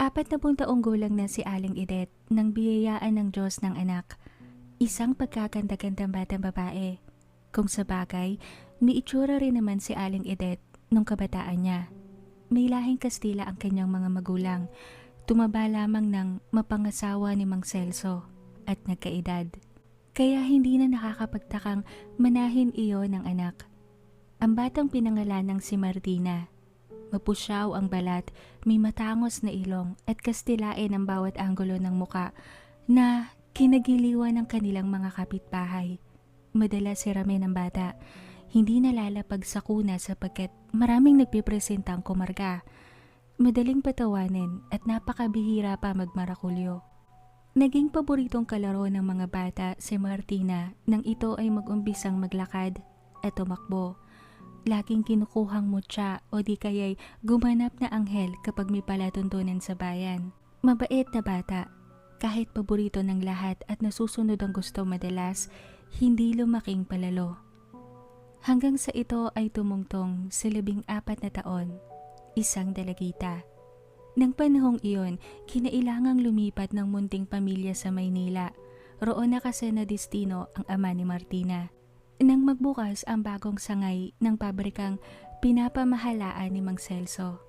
Apat na pung taong gulang na si Aling Idet nang biyayaan ng Diyos ng anak. Isang pagkakanda-gandang batang babae. Kung sa bagay, may itsura rin naman si Aling Idet nung kabataan niya. May lahing Kastila ang kanyang mga magulang. Tumaba lamang ng mapangasawa ni Mang Celso at nagkaedad. Kaya hindi na nakakapagtakang manahin iyon ng anak. Ang batang pinangalan ng si Martina Mapusyaw ang balat, may matangos na ilong at kastilain ang bawat anggulo ng muka na kinagiliwan ng kanilang mga kapitbahay. Madalas sirami ng bata, hindi nalalapag sa kuna sapagkat maraming nagpipresentang kumarga. Madaling patawanin at napakabihira pa magmarakulyo. Naging paboritong kalaro ng mga bata si Martina nang ito ay mag-umbisang maglakad at tumakbo. Laging kinukuhang mutya o di kaya'y gumanap na anghel kapag may palatuntunan sa bayan. Mabait na bata, kahit paborito ng lahat at nasusunod ang gusto madalas, hindi lumaking palalo. Hanggang sa ito ay tumungtong sa labing apat na taon, isang dalagita. Nang panahong iyon, kinailangang lumipat ng munting pamilya sa Maynila. Roon na kasi na destino ang ama ni Martina. Nang magbukas ang bagong sangay ng pabrikang pinapamahalaan ni Mang Celso.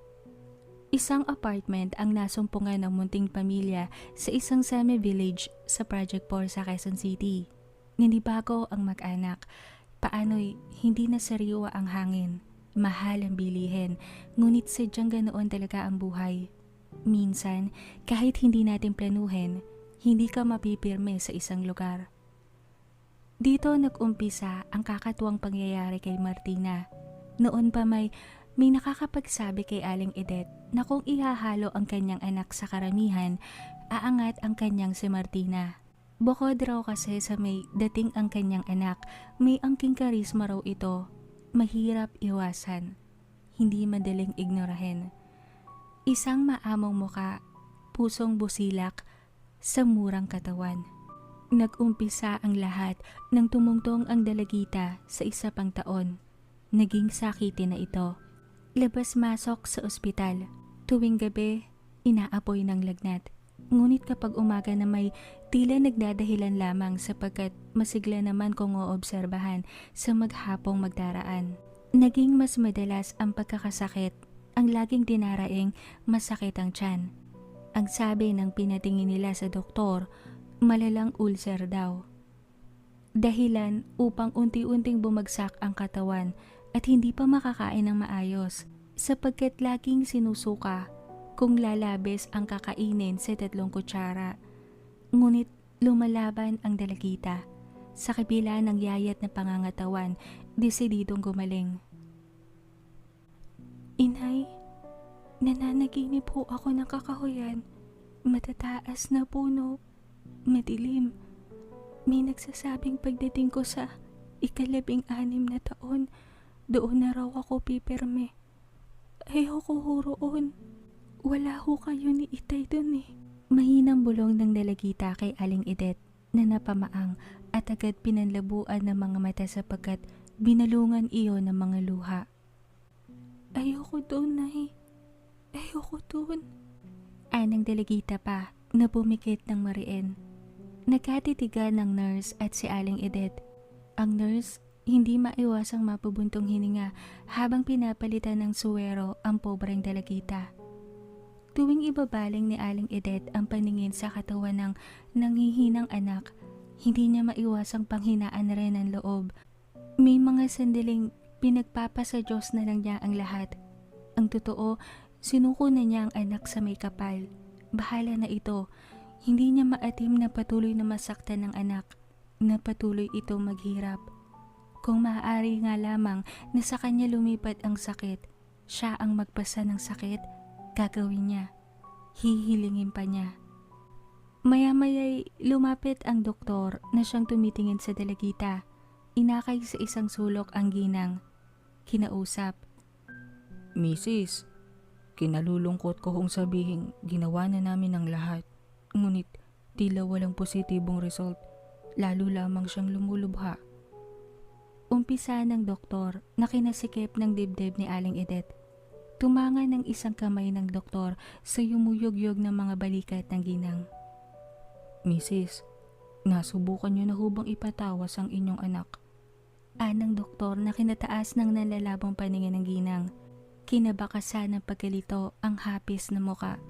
Isang apartment ang nasumpungan ng munting pamilya sa isang semi-village sa Project 4 sa Quezon City. Ninibago ang mag-anak, paano'y hindi na sariwa ang hangin, mahal ang bilihin, ngunit sadyang ganoon talaga ang buhay. Minsan, kahit hindi natin planuhin, hindi ka mapipirme sa isang lugar. Dito nag-umpisa ang kakatuwang pangyayari kay Martina. Noon pa may may nakakapagsabi kay Aling Edet na kung ihahalo ang kanyang anak sa karamihan, aangat ang kanyang si Martina. Bukod raw kasi sa may dating ang kanyang anak, may angking karisma raw ito. Mahirap iwasan. Hindi madaling ignorahin. Isang maamong muka, pusong busilak, sa murang katawan. Nag-umpisa ang lahat nang tumungtong ang dalagita sa isa pang taon. Naging sakitin na ito. Labas-masok sa ospital. Tuwing gabi, inaapoy ng lagnat. Ngunit kapag umaga na may tila nagdadahilan lamang sapagkat masigla naman kung oobserbahan sa maghapong magdaraan. Naging mas madalas ang pagkakasakit, ang laging dinaraing masakit ang tiyan. Ang sabi ng pinatingin nila sa doktor, malalang ulcer daw. Dahilan upang unti-unting bumagsak ang katawan at hindi pa makakain ng maayos sapagkat laging sinusuka kung lalabis ang kakainin sa tatlong kutsara. Ngunit lumalaban ang dalagita. Sa kabila ng yayat na pangangatawan, desididong gumaling. Inay, nananaginip po ako ng kakahuyan. Matataas na puno, madilim. May nagsasabing pagdating ko sa ikalabing anim na taon, doon na raw ako pipirme. Ayoko ho roon. Wala ho kayo ni Itay dun eh. Mahinang bulong ng dalagita kay Aling Idet na napamaang at agad pinanlabuan ng mga mata sapagkat binalungan iyon ng mga luha. Ayoko doon, Nay. Ayoko doon. Anang dalagita pa na bumikit ng mariin. Nagkatitigan ng nurse at si Aling Edet. Ang nurse hindi maiwasang mapubuntong hininga habang pinapalitan ng suwero ang pobreng dalagita. Tuwing ibabaling ni Aling Edet ang paningin sa katawan ng nanghihinang anak, hindi niya maiwasang panghinaan rin ang loob. May mga sandaling pinagpapasa Diyos na lang niya ang lahat. Ang totoo, sinuko na niya ang anak sa may kapal. Bahala na ito, hindi niya maatim na patuloy na masaktan ng anak, na patuloy ito maghirap. Kung maaari nga lamang na sa kanya lumipat ang sakit, siya ang magpasa ng sakit, gagawin niya. Hihilingin pa niya. Maya-maya'y lumapit ang doktor na siyang tumitingin sa dalagita. Inakay sa isang sulok ang ginang. Kinausap. Mrs., kinalulungkot ko kung sabihin ginawa na namin ang lahat. Ngunit tila walang positibong result, lalo lamang siyang lumulubha. Nag-umpisa ng doktor na kinasikip ng dibdib ni Aling Edet. Tumanga ng isang kamay ng doktor sa yumuyog-yog ng mga balikat ng ginang. Mrs., nasubukan niyo na hubang ipatawas ang inyong anak. Anang doktor na kinataas ng nalalabong paningin ng ginang. Kinabakasan ng pagkalito ang hapis na muka.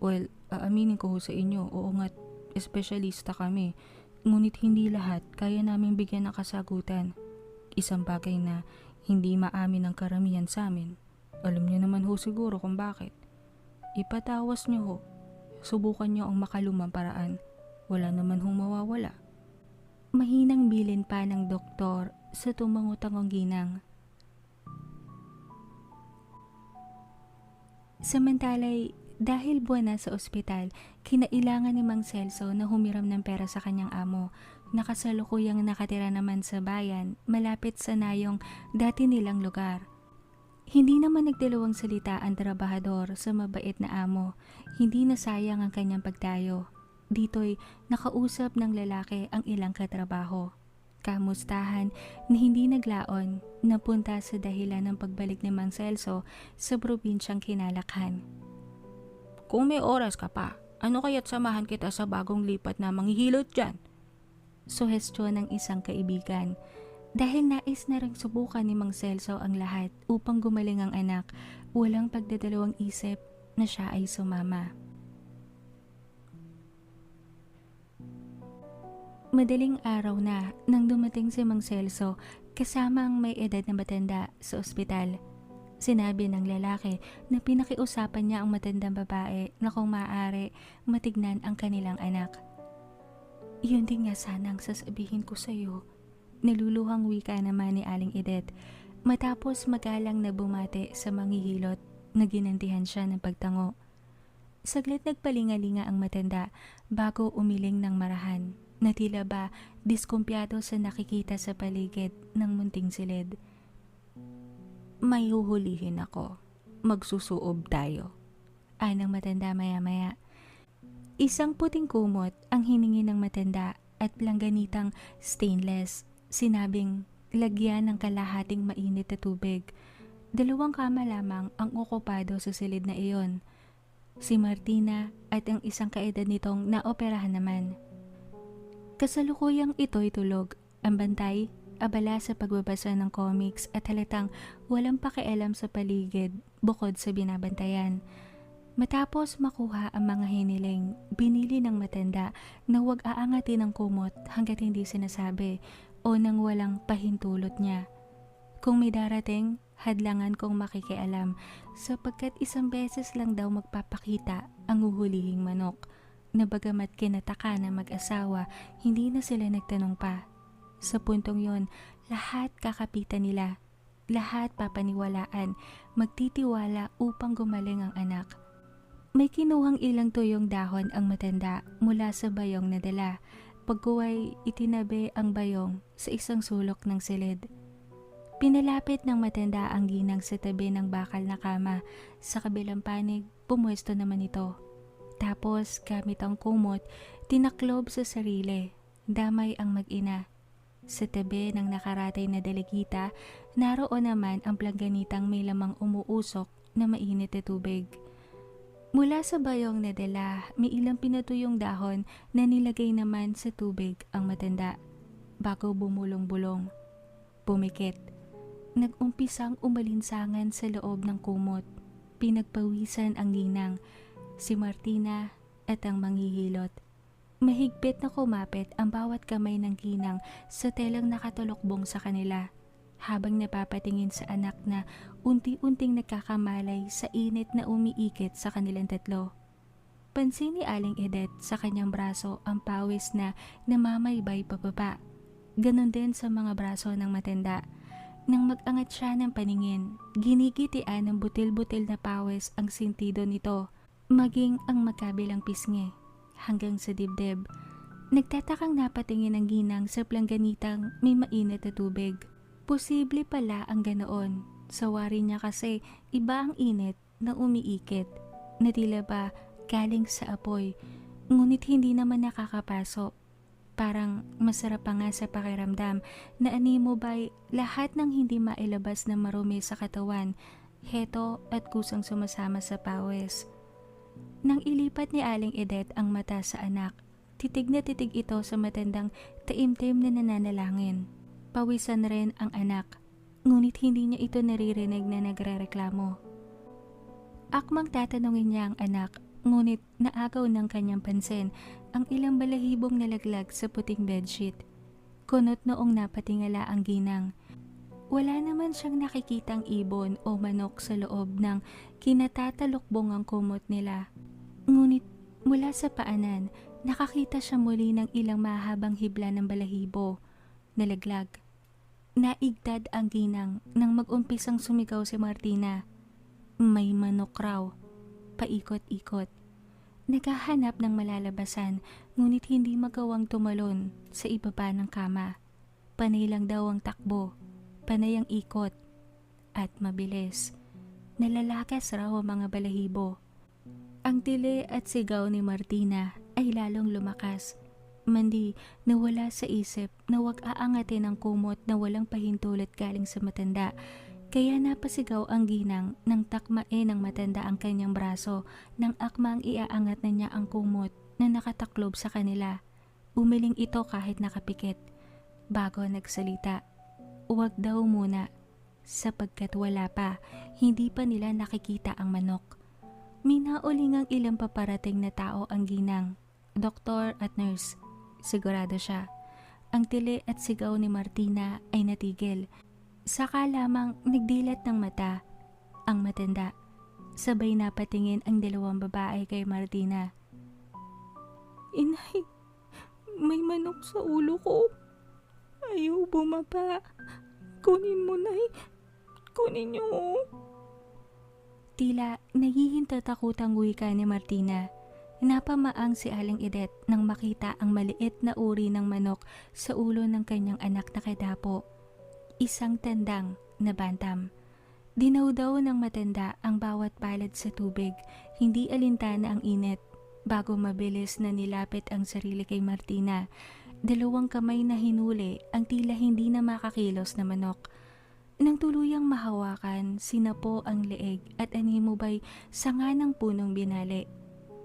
Well, aaminin ko sa inyo, oo nga't espesyalista kami. Ngunit hindi lahat kaya naming bigyan ng kasagutan. Isang bagay na hindi maamin ng karamihan sa amin. Alam niyo naman ho siguro kung bakit. Ipatawas niyo ho. Subukan niyo ang makalumang paraan. Wala naman hong mawawala. Mahinang bilin pa ng doktor sa tumangutangong ginang. Samantalay, dahil buwan na sa ospital, kinailangan ni Mang Celso na humiram ng pera sa kanyang amo. Nakasalukuyang nakatira naman sa bayan, malapit sa nayong dati nilang lugar. Hindi naman nagdalawang salita ang trabahador sa mabait na amo. Hindi nasayang ang kanyang pagtayo. Dito'y nakausap ng lalaki ang ilang katrabaho. Kamustahan na hindi naglaon napunta sa dahilan ng pagbalik ni Mang Celso sa probinsyang kinalakhan. Kung may oras ka pa, ano kaya't samahan kita sa bagong lipat na manghihilot dyan? Suhestyon ng isang kaibigan. Dahil nais na rin subukan ni Mang Celso ang lahat upang gumaling ang anak, walang pagdadalawang isip na siya ay sumama. Madaling araw na nang dumating si Mang Celso kasama ang may edad na matanda sa ospital. Sinabi ng lalaki na pinakiusapan niya ang matandang babae na kung maaari matignan ang kanilang anak. Iyon din nga sana ang sasabihin ko sa iyo. Naluluhang wika naman ni Aling Edet matapos magalang na bumate sa manghihilot na ginantihan siya ng pagtango. Saglit nagpalingalinga ang matanda bago umiling ng marahan na tila ba diskumpiyado sa nakikita sa paligid ng munting silid. May huhulihin ako. Magsusuob tayo. Anang matanda maya-maya. Isang puting kumot ang hiningi ng matanda at langganitang stainless. Sinabing lagyan ng kalahating mainit na tubig. Dalawang kama lamang ang okupado sa silid na iyon. Si Martina at ang isang kaedad nitong naoperahan naman. Kasalukuyang ito'y tulog. Ang bantay, abala sa pagbabasa ng comics at halatang walang pakialam sa paligid bukod sa binabantayan. Matapos makuha ang mga hiniling, binili ng matanda na huwag aangatin ng kumot hanggat hindi sinasabi o nang walang pahintulot niya. Kung may darating, hadlangan kong makikialam sapagkat isang beses lang daw magpapakita ang uhulihing manok na bagamat kinataka na mag-asawa, hindi na sila nagtanong pa. Sa puntong yon, lahat kakapitan nila, lahat papaniwalaan, magtitiwala upang gumaling ang anak. May kinuhang ilang tuyong dahon ang matanda mula sa bayong na dala. Pagkuway, itinabi ang bayong sa isang sulok ng silid. Pinalapit ng matanda ang ginang sa tabi ng bakal na kama. Sa kabilang panig, pumwesto naman ito. Tapos, gamit ang kumot, tinaklob sa sarili. Damay ang mag-ina. Sa tabi ng nakaratay na dalagita, naroon naman ang plangganitang may lamang umuusok na mainit na tubig. Mula sa bayong na dala, may ilang pinatuyong dahon na nilagay naman sa tubig ang matanda bago bumulong-bulong. Pumikit. Nag-umpisang umalinsangan sa loob ng kumot. Pinagpawisan ang ginang, si Martina at ang manghihilot. Mahigpit na kumapit ang bawat kamay ng ginang sa telang nakatulokbong sa kanila habang napapatingin sa anak na unti-unting nagkakamalay sa init na umiikit sa kanilang tatlo. Pansin ni Aling Edet sa kanyang braso ang pawis na namamaybay pababa. Ganon din sa mga braso ng matanda. Nang mag-angat siya ng paningin, ginigitian ng butil-butil na pawis ang sintido nito, maging ang magkabilang pisngi, hanggang sa dibdib. Nagtatakang napatingin ang ginang sa plangganitang may mainit na tubig. Posible pala ang ganoon. Sawari niya kasi iba ang init na umiikit na tila ba galing sa apoy ngunit hindi naman nakakapasok. Parang masarap pa nga sa pakiramdam na animo ba'y lahat ng hindi mailabas na marumi sa katawan, heto at kusang sumasama sa pawis. Nang ilipat ni Aling Edet ang mata sa anak, titig na titig ito sa matandang taimtim na nananalangin. Pawisan rin ang anak, ngunit hindi niya ito naririnig na nagrereklamo. Akmang tatanungin niya ang anak, ngunit naagaw ng kanyang pansin ang ilang balahibong nalaglag sa puting bedsheet. Kunot noong napatingala ang ginang. Wala naman siyang nakikitang ibon o manok sa loob ng kinatatalukbong ang kumot nila. Ngunit mula sa paanan, nakakita siya muli ng ilang mahabang hibla ng balahibo. Nalaglag. Naigtad ang ginang nang mag-umpisang sumigaw si Martina. May manok raw. Paikot-ikot. Naghahanap ng malalabasan ngunit hindi magawang tumalon sa ibaba ng kama. Panay lang daw ang takbo, panay ang ikot, at mabilis. Nalalakas raw ang mga balahibo. Ang tili at sigaw ni Martina ay lalong lumakas. Mandi nawala sa isip na wag aangatin ang kumot na walang pahintulot galing sa matanda kaya napasigaw ang ginang nang takmae ng matanda ang kanyang braso nang akmang iaangat na niya ang kumot na nakataklob sa kanila. Umiling ito kahit nakapikit. Bago nagsalita, huwag daw muna sapagkat wala pa, hindi pa nila nakikita ang manok. Minauling ang ilang paparating na tao ang ginang, doktor at nurse. Sigurado siya. Ang tili at sigaw ni Martina ay natigil Saka lamang nagdilat ng mata ang matanda. Sabay napatingin ang dalawang babae kay Martina. Inay, may manok sa ulo ko. Bumaba. Kunin mo, Nay. Kunin niyo. Tila nahihintatakutan wika ni Martina. Napamaang si Aling Edet nang makita ang maliit na uri ng manok sa ulo ng kanyang anak na kadapo isang tandang na bantam. Dinaw daw ng matanda ang bawat palad sa tubig, hindi alintana ang init. Bago mabilis na nilapit ang sarili kay Martina, dalawang kamay na hinuli ang tila hindi na makakilos na manok. Nang tuluyang mahawakan, sinapo ang leeg at animo ba'y sanga ng punong binali.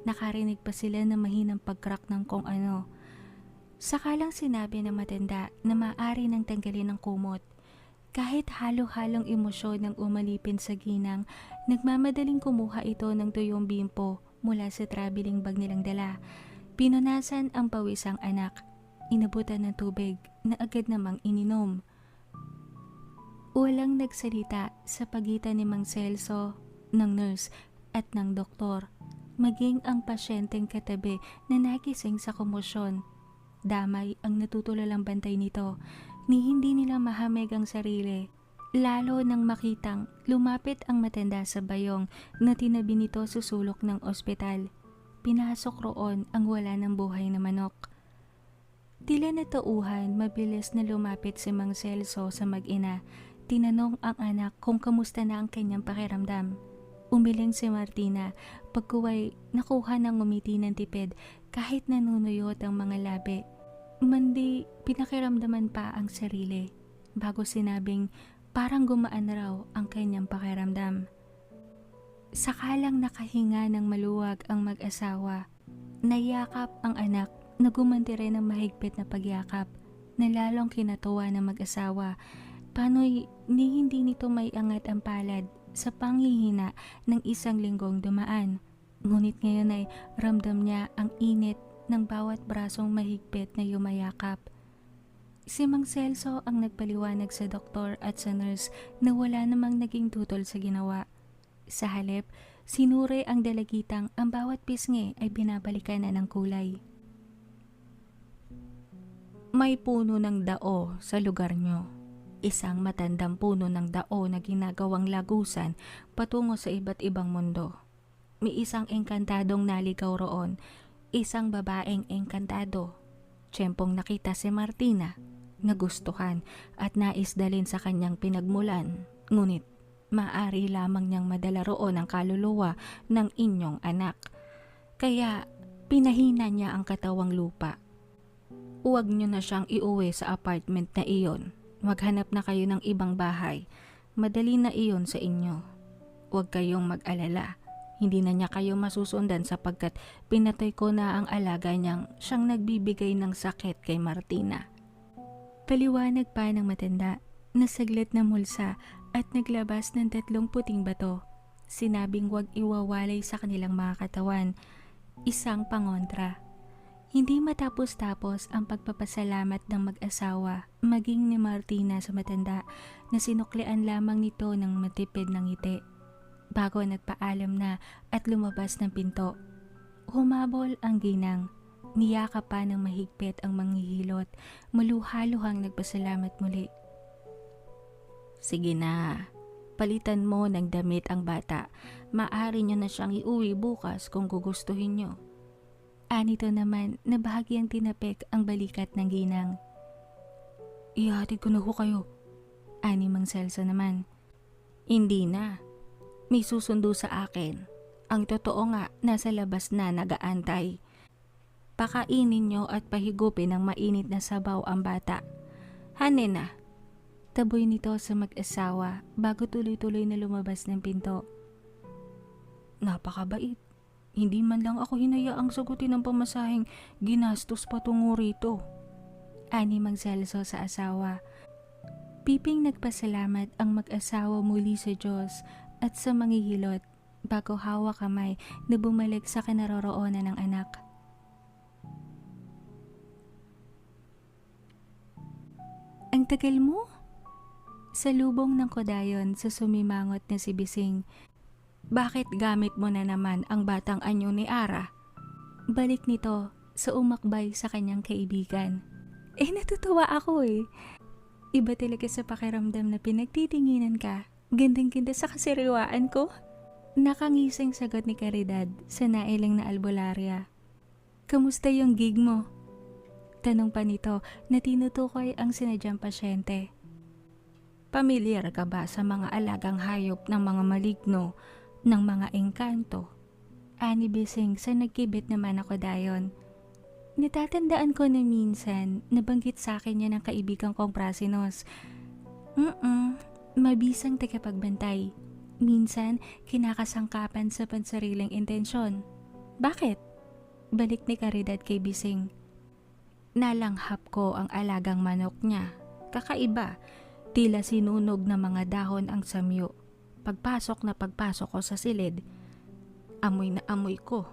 Nakarinig pa sila na mahinang pagkrak ng kung ano. Sakalang sinabi ng matanda na maaari nang tanggalin ang kumot. Kahit halo-halong emosyon ang umalipin sa ginang, nagmamadaling kumuha ito ng tuyong bimpo mula sa traveling bag nilang dala. Pinunasan ang pawisang anak. Inabutan ng tubig na agad namang ininom. Walang nagsalita sa pagitan ni Mang Celso, ng nurse at ng doktor. Maging ang pasyenteng katabi na nagising sa komosyon. Damay ang natutulalang bantay nito ni hindi nila mahamig ang sarili. Lalo nang makitang lumapit ang matanda sa bayong na tinabi nito sa sulok ng ospital. Pinasok roon ang wala ng buhay na manok. Tila natauhan, mabilis na lumapit si Mang Celso sa mag-ina. Tinanong ang anak kung kamusta na ang kanyang pakiramdam. Umiling si Martina, pagkuway nakuha ng umiti ng tipid kahit nanunuyot ang mga labi Mandi, pinakiramdaman pa ang sarili bago sinabing parang gumaan raw ang kanyang pakiramdam. Sakalang nakahinga ng maluwag ang mag-asawa, nayakap ang anak na gumanti rin ng mahigpit na pagyakap na lalong kinatuwa ng mag-asawa. Pano'y ni hindi nito may angat ang palad sa panghihina ng isang linggong dumaan. Ngunit ngayon ay ramdam niya ang init ng bawat brasong mahigpit na yumayakap. Si Mang Celso ang nagpaliwanag sa doktor at sa nurse na wala namang naging tutol sa ginawa. Sa halip, sinure ang dalagitang ang bawat pisngi ay binabalikan na ng kulay. May puno ng dao sa lugar nyo. Isang matandang puno ng dao na ginagawang lagusan patungo sa iba't ibang mundo. May isang engkantadong naligaw roon Isang babaeng engkantado. Tiyempong nakita si Martina, nagustuhan at nais dalin sa kanyang pinagmulan. Ngunit maari lamang niyang madala roon ang kaluluwa ng inyong anak. Kaya pinahina niya ang katawang lupa. Huwag nyo na siyang iuwi sa apartment na iyon. Maghanap na kayo ng ibang bahay. Madali na iyon sa inyo. Huwag kayong mag-alala. Hindi na niya kayo masusundan sapagkat pinatay ko na ang alaga niyang siyang nagbibigay ng sakit kay Martina. Paliwanag pa ng matanda na saglit na mulsa at naglabas ng tatlong puting bato. Sinabing huwag iwawalay sa kanilang mga katawan. Isang pangontra. Hindi matapos-tapos ang pagpapasalamat ng mag-asawa maging ni Martina sa matanda na sinuklian lamang nito ng matipid ng ngiti. Bago nagpaalam na at lumabas ng pinto. Humabol ang ginang. Niyaka pa ng mahigpit ang manghihilot. Maluhaluhang nagpasalamat muli. Sige na, palitan mo ng damit ang bata. Maari nyo na siyang iuwi bukas kung gugustuhin nyo. Anito naman na bahagyang tinapik ang balikat ng ginang. Ihatid ko na ho kayo. Ani Mang Celso naman. Hindi na. May susundo sa akin. Ang totoo nga, nasa labas na nagaantay. Pakainin nyo at pahigupin ng mainit na sabaw ang bata. Hanin na. Taboy nito sa mag-asawa bago tuloy-tuloy na lumabas ng pinto. Napakabait. Hindi man lang ako hinayaang sagutin ng pamasahing ginastos patungo rito. Ani Mang Celso sa asawa. Piping nagpasalamat ang mag-asawa muli sa Diyos at sa manghihilot bago hawak kamay na bumalik sa kinaroroonan ng anak. Ang tagal mo? Sa lubong ng kodayon sa sumimangot na si Bising, Bakit gamit mo na naman ang batang anyo ni Ara? balik nito sa umakbay sa kanyang kaibigan. Eh natutuwa ako eh. Iba talaga sa pakiramdam na pinagtitinginan ka. Gandang-ganda sa kasiriwaan ko. Nakangising sagot ni Caridad sa nailing na albularya. Kamusta yung gig mo? Tanong pa nito na tinutukoy ang sinadyang pasyente. Pamilyar ka ba sa mga alagang hayop ng mga maligno, ng mga engkanto? Ani Bising sa nagkibit naman ako dayon. Natatandaan ko na minsan nabanggit sa akin niya ng kaibigan kong Prasinos. Mm mabisang tagapagbantay. Minsan, kinakasangkapan sa pansariling intensyon. Bakit? Balik ni Caridad kay Bising. Nalanghap ko ang alagang manok niya. Kakaiba, tila sinunog na mga dahon ang samyo. Pagpasok na pagpasok ko sa silid, amoy na amoy ko.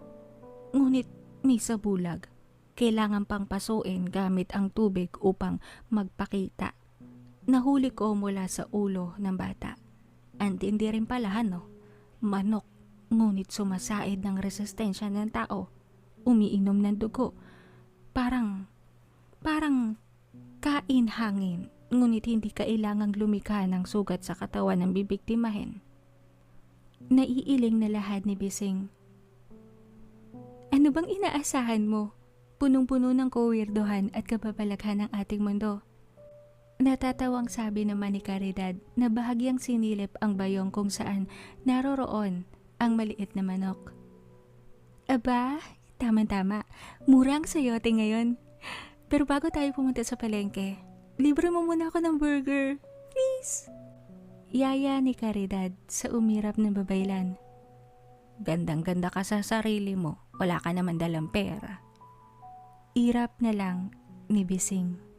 Ngunit may sabulag. Kailangan pang pasuin gamit ang tubig upang magpakita. Nahuli ko mula sa ulo ng bata. Antindi rin pala no? Manok, ngunit sumasaid ng resistensya ng tao. Umiinom ng dugo. Parang, parang kain hangin, ngunit hindi kailangang lumikha ng sugat sa katawan ng bibiktimahin. Naiiling na lahat ni Bising. Ano bang inaasahan mo? Punong-puno ng kowirdohan at kababalaghan ng ating mundo. Natatawang sabi naman ni Caridad na bahagyang sinilip ang bayong kung saan naroroon ang maliit na manok. Aba, tama-tama. Mura ang sayote ngayon. Pero bago tayo pumunta sa palengke, libre mo muna ako ng burger. Please. Yaya ni Caridad sa umirap na babaylan. Gandang-ganda ka sa sarili mo. Wala ka naman dalang pera. Irap na lang ni Bising.